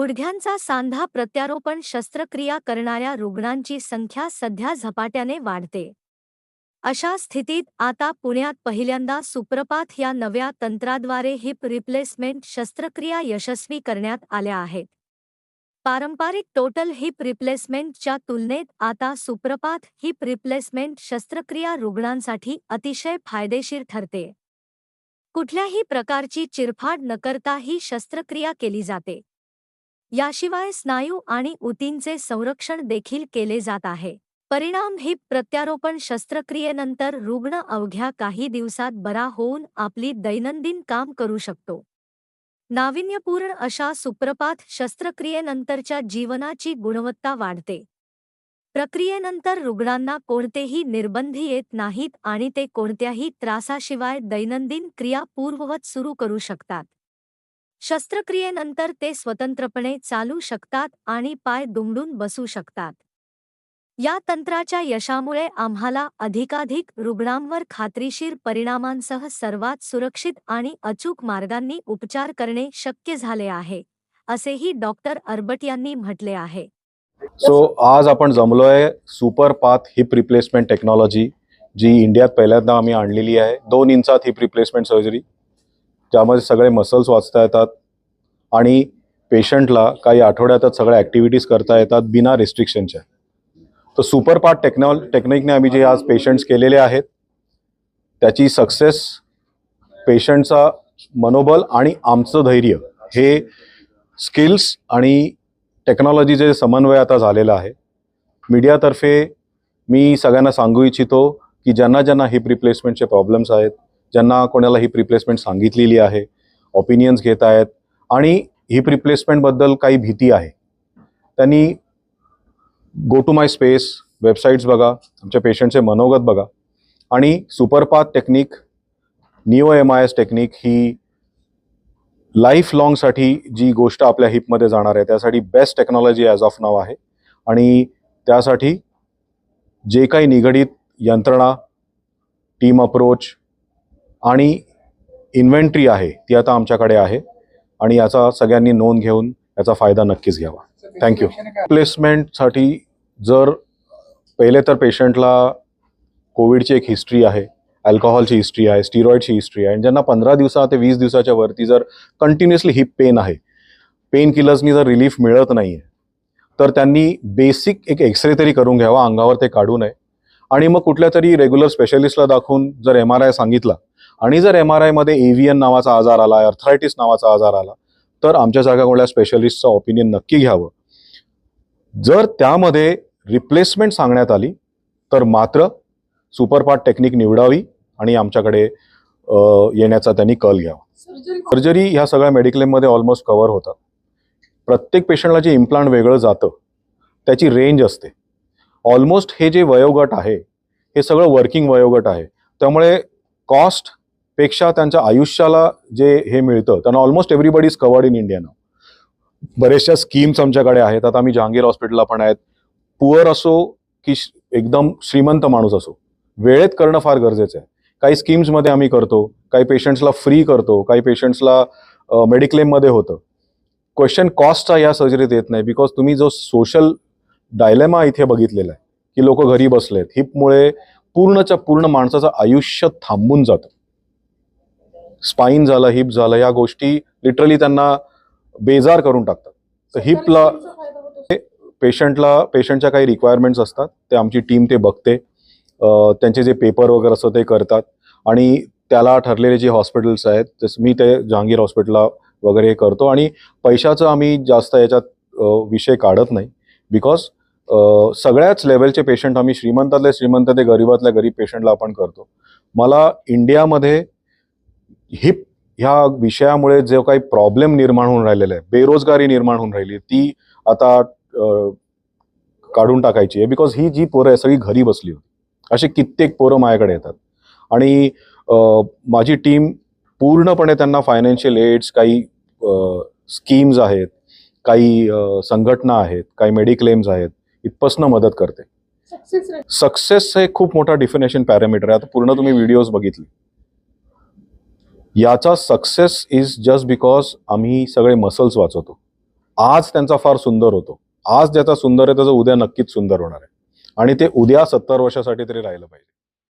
गुडघ्यांचा सांधा प्रत्यारोपण शस्त्रक्रिया करणाऱ्या रुग्णांची संख्या सध्या झपाट्याने वाढते. अशा स्थितीत आता पुण्यात पहिल्यांदा सुप्रपात या नव्या तंत्राद्वारे हिप रिप्लेसमेंट शस्त्रक्रिया यशस्वी करण्यात आल्या आहेत. पारंपरिक टोटल हिप रिप्लेसमेंटच्या तुलनेत आता सुप्रपात हिप रिप्लेसमेंट शस्त्रक्रिया रुग्णांसाठी अतिशय फायदेशीर ठरते. कुठल्याही प्रकारची चिरफाड न करता ही शस्त्रक्रिया केली जाते. याशिवाय स्नायू आणि ऊतींचे संरक्षण देखील केले जात आहे. परिणाम हिप प्रत्यारोपण शस्त्रक्रियेनंतर रुग्ण अवघ्या काही दिवसात बरा होऊन आपली दैनंदिन काम करू शकतो. नाविन्यपूर्ण अशा सुप्रपात शस्त्रक्रियेनंतरच्या जीवनाची गुणवत्ता वाढते. प्रक्रियेनंतर रुग्णांना कोणतेही निर्बंधी येत नाहीत आणि ते कोणत्याही त्रासाशिवाय दैनंदिन क्रिया पूर्ववत सुरू करू शकतात. शस्त्रक्रियेनंतर ते स्वतंत्रपणे चालू शकतात आणि पाय दुमडून बसू शकतात. या तंत्राच्या यशामुळे आम्हाला अधिकाधिक रुग्णांवर खात्रीशीर परिणामांसह सर्वात सुरक्षित आणि अचूक मार्गांनी उपचार करणे शक्य झाले आहे असेही डॉक्टर अर्बट यांनी म्हटले आहे. सो आज आपण जमलोय super path hip replacement technology जी इंडियात पहिल्यांदा आम्ही आणलेली आहे. दोन इंचात हिप रिप्लेसमेंट सर्जरी. ज्यामध्ये सगळे मसल्स वाचता येतात आणि पेशंटला काही आठवड्यातच सगळ्या ॲक्टिव्हिटीज करता येतात बिना रिस्ट्रिक्शनच्या तर सुपर पार्ट टेक्नॉल टेक्निकने आम्ही जे आज पेशंट्स केलेले आहेत त्याची सक्सेस पेशंटचा मनोबल आणि आमचं धैर्य हे स्किल्स आणि टेक्नॉलॉजीचे समन्वय आता झालेला आहे. मीडियातर्फे मी सगळ्यांना सांगू इच्छितो की ज्यांना ज्यांना हिप रिप्लेसमेंटचे प्रॉब्लेम्स आहेत ज्यांना कोणाला हिप रिप्लेसमेंट सांगितलेली आहे ऑपिनियन्स घेत आहेत आणि हिप रिप्लेसमेंटबद्दल काही भीती आहे. त्यांनी go to my space websites बघा आमच्या पेशंटचे मनोगत बघा आणि superpath technique neo M I S technique he life लॉंगसाठी जी गोष्ट आपल्या हिपमध्ये जाणार आहे त्यासाठी बेस्ट टेक्नॉलॉजी ॲज ऑफ नाव आहे आणि त्यासाठी जे काही निगडीत यंत्रणा टीम अप्रोच आणि इन्व्हेंट्री आहे ती आता आमच्याकडे आहे. आणि याचा सगळ्यांनी नोंद घेऊन याचा फायदा नक्कीच घ्यावा. थँक्यू प्लेसमेंटसाठी जर पहिले तर पेशंटला कोविडची एक हिस्ट्री आहे अल्कोहॉलची हिस्ट्री आहे स्टिरॉईडची हिस्ट्री आहे. आणि ज्यांना पंधरा दिवसा ते वीस दिवसाच्या वरती जर कंटिन्युअसली हिप पेन आहे पेन किलर्सनी जर रिलीफ मिळत नाही आहे तर त्यांनी बेसिक एक एक्सरे तरी करून घ्यावा अंगावर ते काढू नये. आणि मग कुठल्या तरी रेग्युलर स्पेशलिस्टला दाखवून जर एम आर आय सांगितला आणि जर एम आर आयमध्ये एव्हियन नावाचा आजार आला अर्थरायटिस नावाचा आजार आला तर आमच्या कोणत्या स्पेशलिस्टचं ऑपिनियन नक्की घ्यावं. जर त्यामध्ये रिप्लेसमेंट सांगण्यात आली तर मात्र सुपरपार्ट टेक्निक निवडावी आणि आमच्याकडे येण्याचा त्यांनी कल घ्यावा. सर्जरी ह्या सगळ्या मेडिक्लेममध्ये ऑलमोस्ट कव्हर होतात. प्रत्येक पेशंटला जे इम्प्लांट वेगळं जातं त्याची रेंज असते. ऑलमोस्ट हे जे वयोगट आहे हे सगळं वर्किंग वयोगट आहे. त्यामुळे कॉस्टपेक्षा त्यांच्या आयुष्याला जे हे मिळतं त्यांना almost everybody is covered in India now schemes आमच्याकडे आहेत. आता आम्ही जहांगीर हॉस्पिटलला पण आहेत. पुअर असो की श- एकदम श्रीमंत माणूस असो वेळेत करणं फार गरजेचं आहे. काही स्कीम्समध्ये आम्ही करतो काही पेशंट्सला फ्री करतो काही पेशंट्सला मेडिक्लेममध्ये होतं. क्वेश्चन कॉस्टचा या सर्जरीत येत नाही बिकॉज तुम्ही जो सोशल डायलेमा इथे बघितलेला आहे की लोक घरी बसलेत हिपमुळे पूर्णच्या पूर्ण माणसाचं आयुष्य थांबून जातं. स्पाईन झालं हिप झालं या गोष्टी लिटरली त्यांना बेजार करून टाकतात. तर हिपला पेशंटला पेशंटच्या काही रिक्वायरमेंट्स असतात ते आमची टीम ते बघते. त्यांचे जे पेपर वगैरे असतं ते करतात. आणि त्याला ठरलेले जे हॉस्पिटल्स आहेत जसं मी ते जहांगीर हॉस्पिटलला वगैरे हे करतो. आणि पैशाचं आम्ही जास्त याच्यात विषय काढत नाही. बिकॉज सगळ्याच लेवलचे पेशंट आम्ही श्रीमंतातले श्रीमंत ते गरीबातल्या गरीब पेशंटला आपण करतो. मला इंडियामध्ये हिप ह्या विषयामुळे जो काही प्रॉब्लेम निर्माण होऊन राहिलेला आहे बेरोजगारी निर्माण होऊन राहिली ती आता काढून टाकायची आहे. बिकॉज ही जी पोरं आहे सगळी घरी बसली होती. असे कित्येक पोरं माझ्याकडे येतात. आणि माझी टीम पूर्णपणे त्यांना फायनान्शियल एड्स काही स्कीम्स आहेत काही संघटना आहेत काही मेडिक्लेम्स आहेत इथपासनं मदत करते. सक्सेस हे खूप मोठा डिफिनेशन पॅरामीटर आहे. आता पूर्ण तुम्ही व्हिडिओज बघितले. याचा सक्सेस इज जस्ट बिकॉज आम्ही सगळे मसल्स वाचवतो. आज त्यांचा फार सुंदर होतो. आज ज्याचा सुंदर आहे त्याचं उद्या नक्कीच सुंदर होणार आहे. आणि ते उद्या सत्तर वर्षासाठी तरी राहिलं पाहिजे.